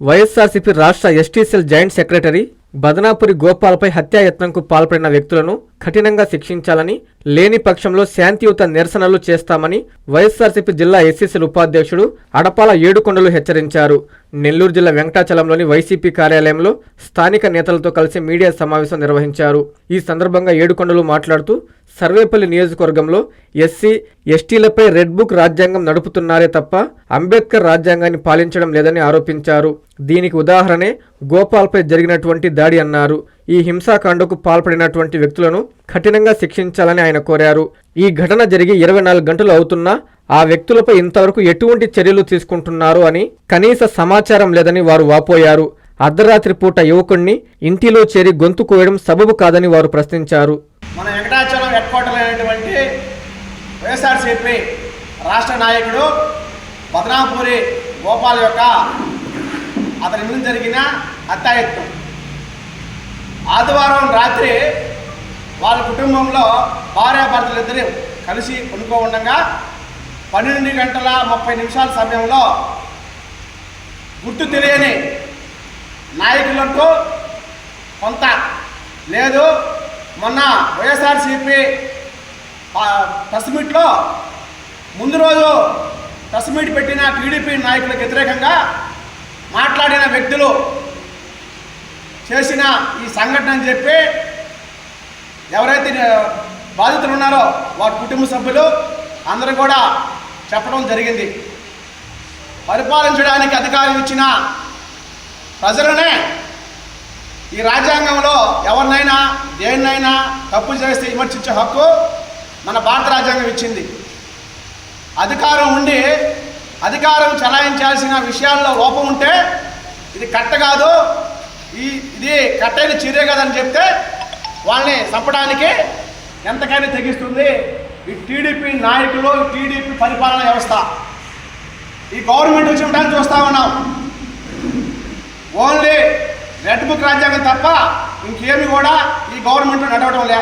వైఎస్ఆర్సీపీ రాష్ట్ర STCL joint secretary Badanapuri గోపాల్పై హత్యాయత్నంకు పాల్పడిన వ్యక్తులను కఠినంగా శిక్షించాలని లేని పక్షంలో శాంతియుత నిరసనలు చేస్తామని వైఎస్ఆర్సీపీ జిల్లా ఎస్సీసీల ఉపాధ్యక్షుడు అడపాల ఏడుకొండలు హెచ్చరించారు. నెల్లూరు జిల్లా వెంకటాచలంలోని వైసీపీ కార్యాలయంలో స్థానిక నేతలతో కలిసి మీడియా సమావేశం నిర్వహించారు. ఈ సందర్భంగా ఏడుకొండలు మాట్లాడుతూ సర్వేపల్లి నియోజకవర్గంలో ఎస్సీ ఎస్టీలపై రెడ్ బుక్ రాజ్యాంగం నడుపుతున్నారే తప్ప అంబేద్కర్ రాజ్యాంగాన్ని పాలించడం లేదని ఆరోపించారు. దీనికి ఉదాహరణే గోపాల్పై జరిగినటువంటి దాడి అన్నారు. ఈ హింసాకాండకు పాల్పడినటువంటి వ్యక్తులను కఠినంగా శిక్షించాలని ఆయన కోరారు. ఈ ఘటన జరిగి ఇరవై నాలుగు గంటలు అవుతున్నా ఆ వ్యక్తులపై ఇంతవరకు ఎటువంటి చర్యలు తీసుకుంటున్నారు అని కనీస సమాచారం లేదని వారు వాపోయారు. అర్ధరాత్రి పూట యువకుణ్ణి ఇంటిలో చేరి గొంతు కోయడం సబబు కాదని వారు ప్రశ్నించారు. మన వెంకటాచలం హెడ్ క్వార్టర్ అయినటువంటి వైఎస్ఆర్సీపీ రాష్ట్ర నాయకుడు బదనాపూరి గోపాల్ యొక్క అతని మీద జరిగిన హత్యాయత్నం. ఆదివారం రాత్రి వాళ్ళ కుటుంబంలో భార్యాభర్తలిద్దరూ కలిసి కొనుక్కో ఉండగా పన్నెండు గంటల ముప్పై నిమిషాల సమయంలో గుర్తు తెలియని నాయకులంటూ కొంత లేదు. మొన్న వైఎస్ఆర్సీపీ ప్రెస్ మీట్లో ముందు రోజు ప్రెస్ మీట్ పెట్టిన టీడీపీ నాయకులకు వ్యతిరేకంగా మాట్లాడిన వ్యక్తులు చేసిన ఈ సంఘటన అని చెప్పి ఎవరైతే బాధితులు ఉన్నారో వారి కుటుంబ సభ్యులు అందరూ కూడా చెప్పడం జరిగింది. పరిపాలించడానికి అధికారం ఇచ్చిన ప్రజలనే ఈ రాజ్యాంగంలో ఎవరినైనా దేన్నైనా తప్పు చేస్తే విమర్శించే హక్కు మన భారత రాజ్యాంగం ఇచ్చింది. అధికారం ఉండి అధికారం చలాయించాల్సిన విషయాల్లో లోపం ఉంటే ఇది కట్ట కాదు. ఈ ఇది కట్టైన చర్య కదని చెప్తే వాళ్ళని చంపడానికి ఎంతకైనా తెగిస్తుంది. ఈ టీడీపీ నాయకులు టీడీపీ పరిపాలన వ్యవస్థ. ఈ గవర్నమెంట్ వచ్చి చూస్తా ఉన్నాం. ఓన్లీ రెడ్ బుక్ రాజ్యాంగం తప్ప ఇంకేమి కూడా ఈ గవర్నమెంట్ నడవడం లే.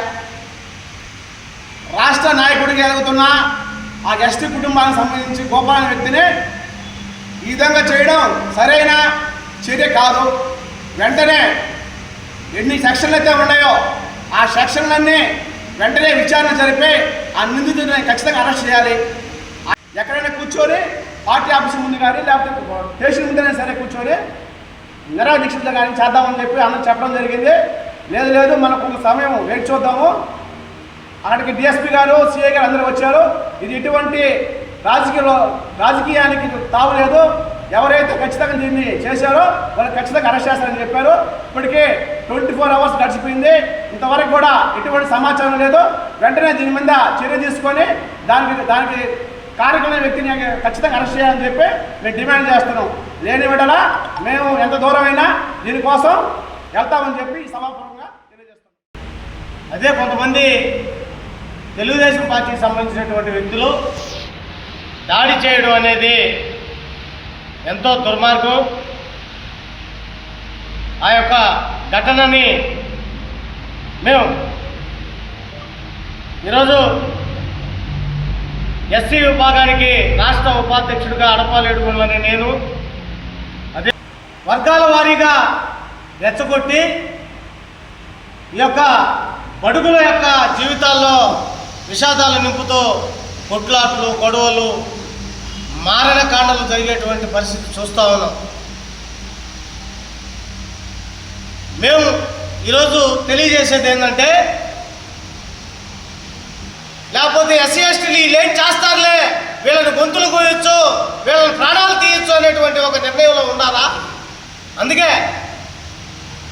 రాష్ట్ర నాయకుడికి ఎదుగుతున్న ఆ ఎస్టీ కుటుంబానికి సంబంధించి గోపాల వ్యక్తిని ఈ విధంగా చేయడం సరైన చర్య కాదు. వెంటనే ఎన్ని సెక్షన్లు అయితే ఉన్నాయో ఆ సెక్షన్లన్నీ వెంటనే విచారణ జరిపి ఆ నిందితుడిని ఖచ్చితంగా అరెస్ట్ చేయాలి. ఎక్కడైనా కూర్చొని పార్టీ ఆఫీస్ ముందు కానీ లేకపోతే స్టేషన్ ముందైనా సరే కూర్చొని నిరా దీక్షితులు కానీ చేద్దామని చెప్పి అన్న చెప్పడం జరిగింది. లేదు లేదు మనకు సమయం వెయిట్ చూద్దాము. అక్కడికి డిఎస్పీ గారు సిఐ గారు అందరూ వచ్చారు. ఇది ఎటువంటి రాజకీయ రాజకీయానికి తావులేదు ఎవరైతే ఖచ్చితంగా దీన్ని చేశారో వాళ్ళు ఖచ్చితంగా అరెస్ట్ చేస్తారని చెప్పారు. ఇప్పటికే ట్వంటీ ఫోర్ అవర్స్ గడిచిపోయింది. ఇంతవరకు కూడా ఎటువంటి సమాచారం లేదు. వెంటనే దీని మీద చర్య తీసుకొని దానికి దానికి కార్యక్రమ వ్యక్తిని ఖచ్చితంగా అరెస్ట్ చేయాలని చెప్పి మేము డిమాండ్ చేస్తున్నాం. లేని విడల మేము ఎంత దూరమైనా దీనికోసం వెళ్తామని చెప్పి ఈ సభాపూర్వకంగా తెలియజేస్తున్నాం. అదే కొంతమంది తెలుగుదేశం పార్టీకి సంబంధించినటువంటి వ్యక్తులు దాడి చేయడం అనేది ఎంతో దుర్మార్గం. ఆ యొక్క ఘటనని మేము ఈరోజు ఎస్సీ విభాగానికి రాష్ట్ర ఉపాధ్యక్షుడిగా అడపాలేడుకున్నానని నేను అదే వర్గాల వారీగా రెచ్చగొట్టి ఈ యొక్క బడుగుల యొక్క జీవితాల్లో విషాదాలు నింపుతూ కొట్లాట్లు గొడవలు మారణ కాండలు జరిగేటువంటి పరిస్థితి చూస్తూ ఉన్నాం. మేము ఈరోజు తెలియజేసేది ఏంటంటే లేకపోతే ఎస్సీ ఎస్టీలు వీళ్ళేం చేస్తారులే వీళ్ళని గొంతులు కోయొచ్చు వీళ్ళని ప్రాణాలు తీయొచ్చు అనేటువంటి ఒక నిర్ణయంలో ఉన్నారా? అందుకే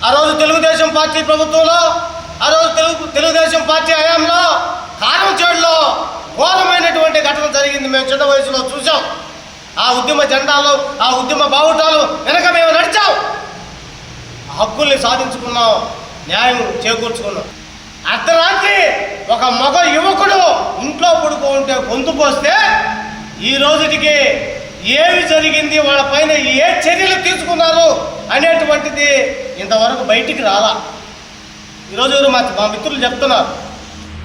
ఆ రోజు తెలుగుదేశం పార్టీ ప్రభుత్వంలో ఆ రోజు తెలుగు తెలుగుదేశం పార్టీ హయాంలో కారం చేడులో ఘోరమైనటువంటి ఘటన జరిగింది. మేము చిన్న వయసులో చూసి ఆ ఉద్యమ జెండాలు ఆ ఉద్యమ బావుటాలు వెనక మేము నడిచాం. ఆ హక్కుల్ని సాధించుకున్నాం న్యాయం చేకూర్చుకున్నాం. అర్ధరాత్రి ఒక మగ యువకుడు ఇంట్లో పడుకో గొంతు పోస్తే ఈ రోజుటికి ఏమి జరిగింది వాళ్ళ పైన ఏ చర్యలు తీసుకున్నారు అనేటువంటిది ఇంతవరకు బయటికి రాలా. ఈరోజు మా మా మిత్రులు చెప్తున్నారు.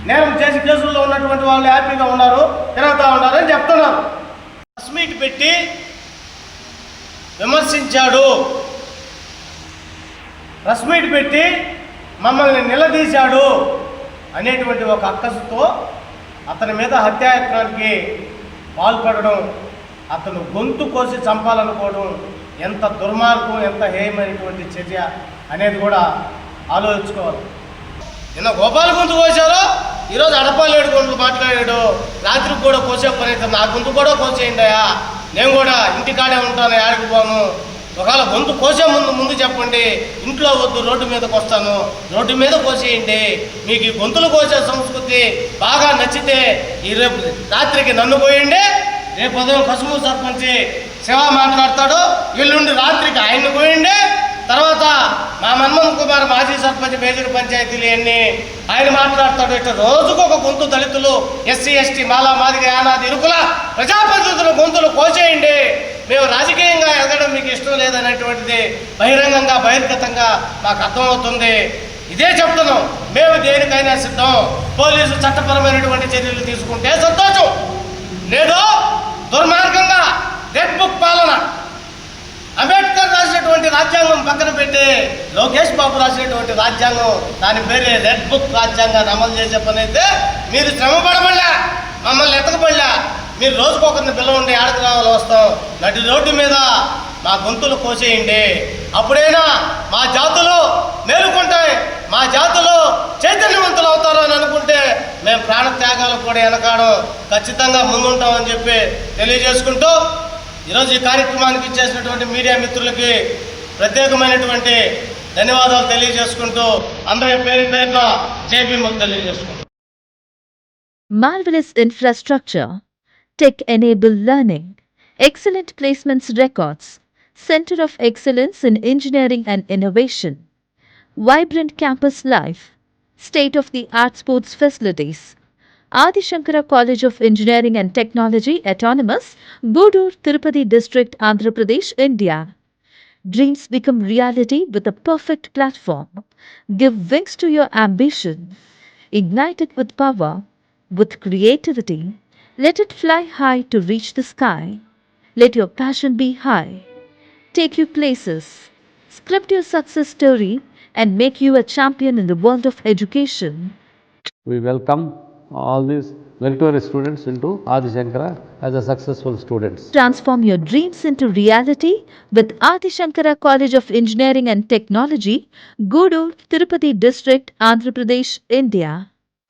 నేరం చేసి కేసుల్లో ఉన్నటువంటి వాళ్ళు హ్యాపీగా ఉన్నారు తిరగతా ఉన్నారు అని చెప్తున్నారు. ప్రెస్ మీట్ పెట్టి విమర్శించాడు. ప్రెస్ మీట్ పెట్టి మమ్మల్ని నిలదీశాడు అనేటువంటి ఒక అక్కసుతో అతని మీద హత్యాయత్నానికి పాల్పడడం అతను గొంతు కోసి చంపాలనుకోవడం ఎంత దుర్మార్గం ఎంత హేయమైనటువంటి చర్య అనేది కూడా ఆలోచించుకోవాలి. నిన్న గోపాల గొంతు కోసారో ఈరోజు అడపాలేడు గొంతు మాట్లాడాడు. రాత్రికి కూడా కోసే పని నా గొంతు కూడా కోసేయండియా నేను కూడా ఇంటికాడే ఉంటాను ఆడికి పోను. ఒకవేళ గొంతు కోసే ముందు ముందు చెప్పండి. ఇంట్లో వద్దు రోడ్డు మీదకి వస్తాను. రోడ్డు మీద కోసేయండి. మీకు ఈ గొంతులు కోసే సంస్కృతి బాగా నచ్చితే ఈ రేపు రాత్రికి నన్ను పోయండి. రేపు ఉదయం కసుము సర్పంచి శివ మాట్లాడతాడు. ఎల్లుండి రాత్రికి ఆయన్ని పోయండి. తర్వాత మా మన్మోహన్ కుమార్ మాజీ సర్పంచ్ మేజర్ పంచాయతీలు అన్ని ఆయన మాట్లాడతాడు ఇట్లా రోజుకు ఒక గొంతు దళితులు ఎస్సీ ఎస్టీ మాలా మాదిగ యానాది ఇరుకుల ప్రజాప్రతినిధుల గొంతులు కోసేయండి. మేము రాజకీయంగా ఎదగడం మీకు ఇష్టం లేదనేటువంటిది బహిరంగంగా బహిర్గతంగా మాకు అర్థమవుతుంది. ఇదే చెప్తున్నాం. మేము దేనికైనా సిద్ధం. పోలీసు చట్టపరమైనటువంటి చర్యలు తీసుకుంటే సంతోషం. నేడు దుర్మార్గంగా రెడ్ బుక్ పాలన రాజ్యాంగం పక్కన పెట్టి లోకేష్ బాబు రాసినటువంటి రాజ్యాంగం దాని పేరే రెడ్ బుక్ రాజ్యాంగాన్ని అమలు చేసే పని అయితే మీరు శ్రమ పడబడలా మమ్మల్ని ఎతకబడలే మీరు రోజుకొకరిని ఉండి ఆడకు రావాలి వస్తాం. నటి రోడ్డు మీద మా గొంతులు కోసేయండి. అప్పుడైనా మా జాతులు మేలుకుంటాయి. మా జాతులు చైతన్యవంతులు అవుతారు అని అనుకుంటే మేము ప్రాణ త్యాగాలు కూడా వెనకాడం. ఖచ్చితంగా ముందుంటామని చెప్పి తెలియజేసుకుంటూ ఈరోజు ఈ కార్యక్రమానికి ఇచ్చేసినటువంటి మీడియా మిత్రులకి ప్రత్యేకమైనటువంటి ధన్యవాదాలు తెలియజేసుకుంటూ అందరి పేరు పేరున జేబీఎం తెలియజేసుకుంటాం Marvelous infrastructure, tech enabled learning, excellent placements records, Center of Excellence in Engineering and Innovation, vibrant campus life, state of the art sports facilities. Adi Shankara College of Engineering and Technology Autonomous, Gudur, Tirupati District, Andhra Pradesh, India. Dreams become reality with a perfect platform. Give wings to your ambition. Ignite it with power, with creativity. Let it fly high to reach the sky. Let your passion be high. Take you places. Script your success story and make you a champion in the world of education. We welcome all these meritorious students into Adi Shankara as a successful students. Transform your dreams into reality with Adi Shankara College of Engineering and Technology, Gudur, Tirupati District, Andhra Pradesh, India.